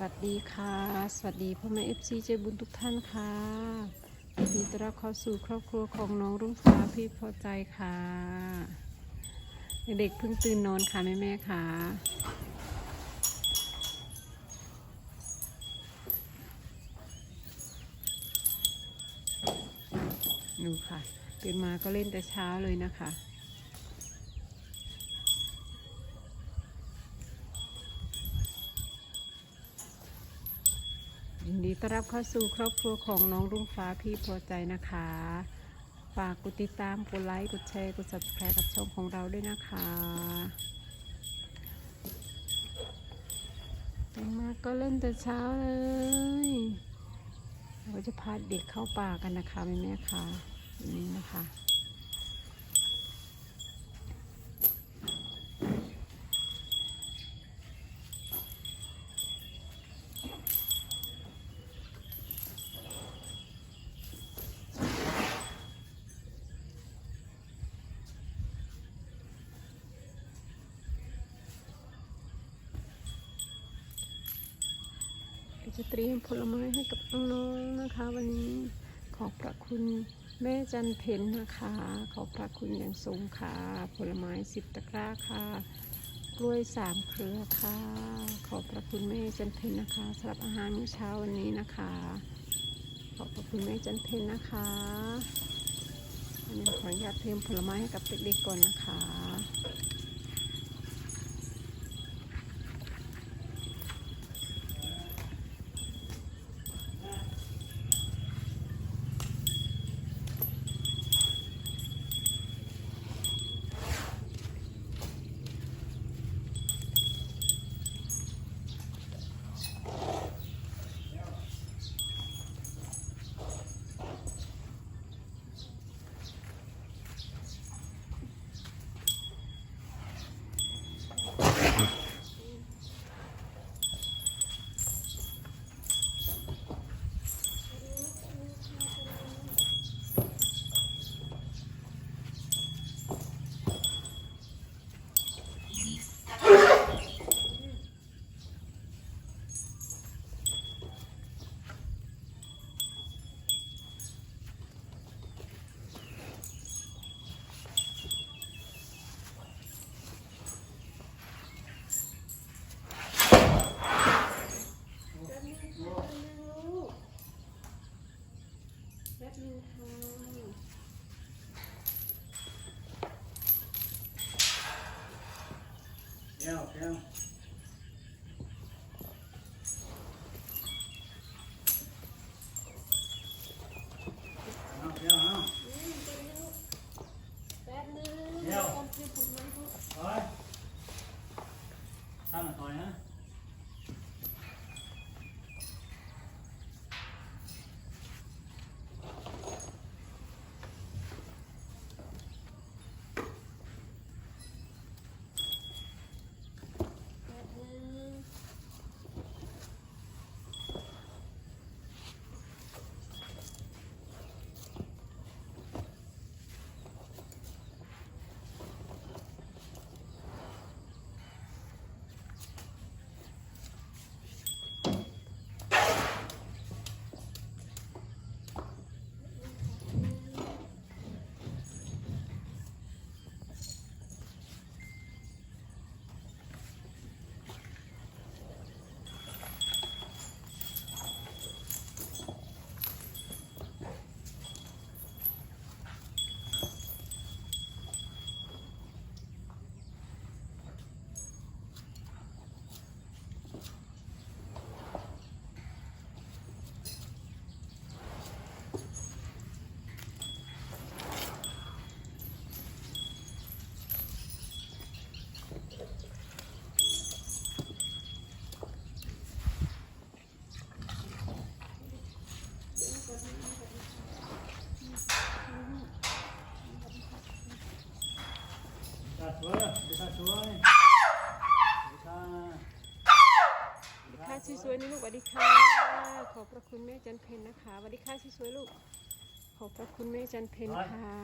วัสดีค่ะ สวัสดีพ่อแม่เอฟซีใจบุญทุกท่านค่ะยินดีต้อนรับเข้าสู่ครอบครัวของน้องรุ่งฟ้าพี่พอใจค่ะ เด็กเพิ่งตื่นนอนค่ะแม่แม่ค่ะ ดูค่ะ ตื่นมาก็เล่นแต่เช้าเลยนะคะ ยินดี ต้อนรับเข้าสู่ครอบครัวของน้องรุ่งฟ้าพี่พอใจนะคะ ฝากกดติดตาม กดไลค์ กดแชร์ กด subscribe กับช่องของเราด้วยนะคะตื่นมาก็เล่นแต่เช้าเลย เราจะพาเด็กเข้าป่ากันนะคะแม่แม่ๆค่ะนนี้นะคะ ก็ จะเตรียมผลไม้ให้กับน้องๆนะคะ วันนี้ขอบพระคุณแม่จันเพนนะคะ ขอบพระคุณอย่างสูงค่ะ ผลไม้สิบตะกร้าค่ะ กล้วยสามเครือค่ะ ขอบพระคุณแม่จันเพนนะคะสำหรับอาหารมื้อเช้าวันนี้นะคะ ขอบพระคุณแม่จันเพนนะคะอันนี้ขออนุญาตเตรียมผลไม้ให้กับเด็กๆก่อนนะคะ แป๊บนึงค่ะ แก้วแก้วเอาแก้วเอา แป๊บนึง เดี๋ยว ต้องเตรียมผลไม้ก่อน ถอยตั้งหน่อยถอยนะ แป๊บนึง ตัดสวยตัดสวยตัด ค่ะสวยๆ นี่ลูกสวัสดีค่ะ ขอบพระคุณแม่จันเพนนะคะสวัสดีค่ะสวยๆลูก ขอบพระคุณแม่จันเพนค่ะ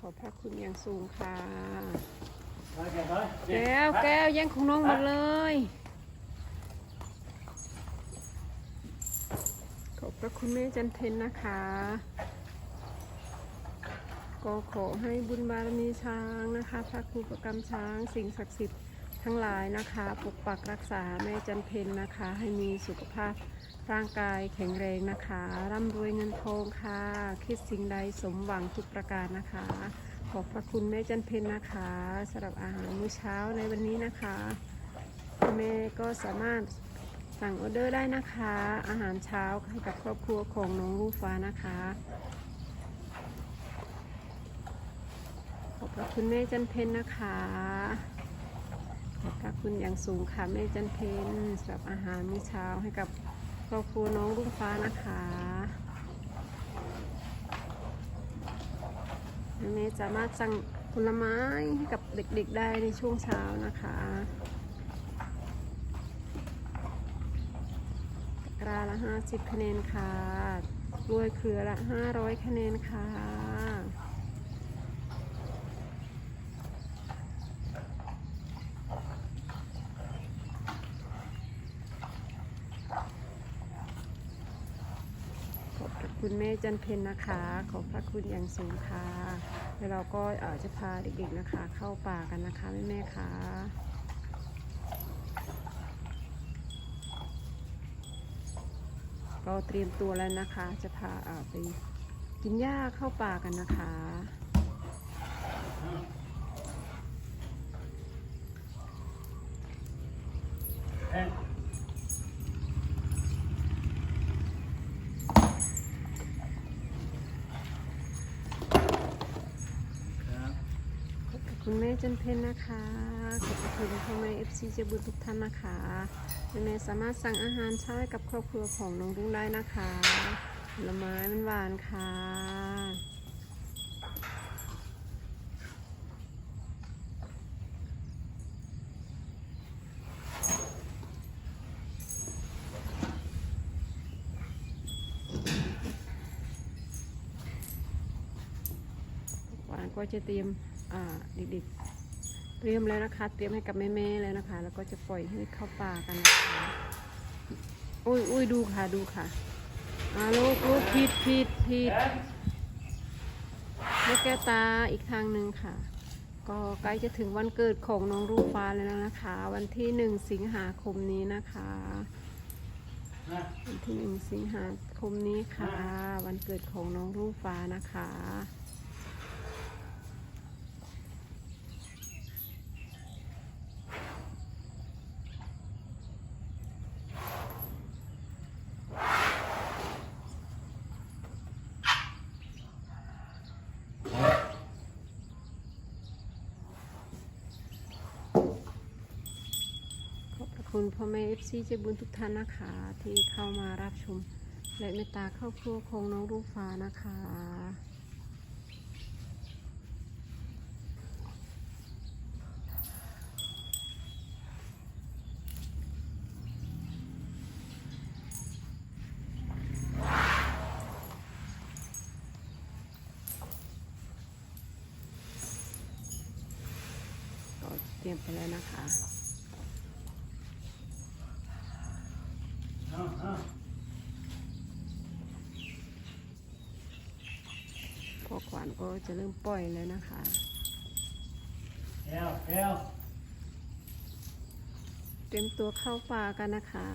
ขอบพระคุณอย่างสูงค่ะถอยแก้วถอยแก้วแก้วแย่งของน้องหมดเลยพระคุณแม่จันเพนนะคะ ก็ขอให้บุญบารมีช้างนะคะพระครูประกรรมช้างสิ่งศักดิ์สิทธิ์ ทั้งหลายนะคะ ปกปักรักษาแม่จันเพนนะคะ ให้มีสุขภาพร่างกายแข็งแรงนะคะ ร่ำรวยเงินทองค่ะ คิดสิ่งใดสมหวังทุกประการนะคะ ขอบพระคุณแม่จันเพนนะคะสำหรับอาหารมื้อเช้าในวันนี้นะคะแม่ก็สามารถสั่งออเดอร์ได้นะคะ อาหารเช้าให้กับครอบครัวของน้องลูกฟ้านะคะ ขอบพระคุณแม่จันเพนนะคะ ขอบคุณอย่างสูงค่ะแม่จันเพนสำหรับอาหารมื้อเช้าให้กับครอบครัวน้องรุ่งฟ้านะคะแม่สามารถสั่งผลไม้ให้กับเด็กๆได้ในช่วงเช้านะคะกราละ 50 คะแนนค่ะกล้วยเครือละ 500 คะแนนค่ะ ขอบพระ คุณแม่จันเพนนะคะ ขอบพระคุณอย่างสูงค่ะแล้วเราก็จะพาเด็กๆนะคะ เข้าป่ากันนะคะแม่แม่ๆค่ะก็เตรียมตัวแล้วนะคะ จะพาไปกินหญ้าเข้าป่ากันนะคะ เอ๊ะครับ ขอบพระคุณแม่จันเพนนะคะ ขอบคุณพ่อแม่เอฟซีเจบุญทุกท่านนะคะแม่สามารถสั่งอาหารช้ากับครอบครัวของน้องรุ่งได้นะคะผลไม้มันหวานค่ะ หวานก็จะเตรียมอ่าเด็กๆ เตรียมแล้วนะคะ เตรียมให้กับแม่ๆแล้วนะคะ แล้วก็จะปล่อยให้เข้าป่ากันนะคะอุ้ยอุ้ยดูค่ะดูค่ะอาลูกลูกผิดผิดผิดเอ๊ะลูกแก้วตาอีกทางหนึ่งค่ะ ก็ใกล้จะถึงวันเกิดของน้องรูปฟ้าแล้วนะคะ วันที่หนึ่งสิงหาคมนี้นะคะวันที่หนึ่งสิงหาคมนี้ค่ะ วันเกิดของน้องรูปฟ้านะคะ คุณพ่อแม่เอฟซีเจบุญทุกท่านนะคะ ที่เข้ามารับชม และเมตตาครอบครัวของน้องรูฟ้านะคะ ก็เตรียมไปแล้วนะคะ เอาเอา พอขวานก็จะเริ่มปล่อยแล้วนะคะเอวเอวเตรียมตัวเข้าป่ากันนะคะ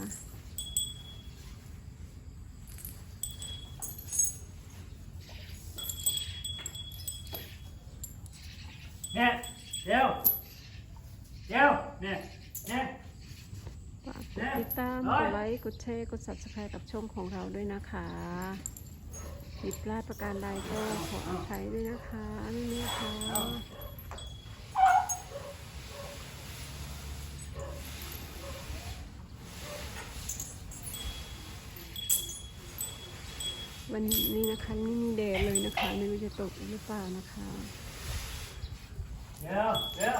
เนี่ยเอวเอวเนี่ยเนี่ยฝากกด ตาม กดไลค์ กดแชร์ กด subscribe กับช่องของเราด้วยนะคะผิดพลาดประการใดก็ขออภัยด้วยนะคะนี่นะคะวันนี้นะคะไม่มีแดดเลยนะคะ ไม่รู้จะตกหรือเปล่านะคะเอวเอว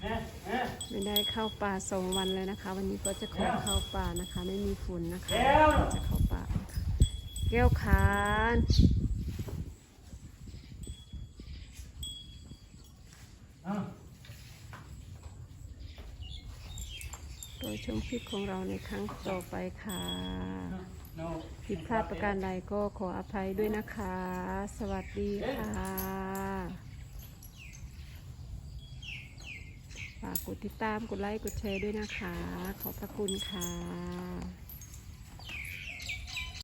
เนี่ยเนี่ย ไม่ได้เข้าป่าสองวันเลยนะคะ วันนี้ก็จะขอเข้าป่านะคะ ไม่มีฝนนะคะแก้วจะเข้าป่านะคะแก้วขานเอารอชมคลิปของเราในครั้งต่อไปค่ะโนผิดพลาดประการใดก็ขออภัยด้วยนะคะ สวัสดีค่ะ ฝากกดติดตาม กดไลค์ กดแชร์ด้วยนะคะ ขอบพระคุณค่ะ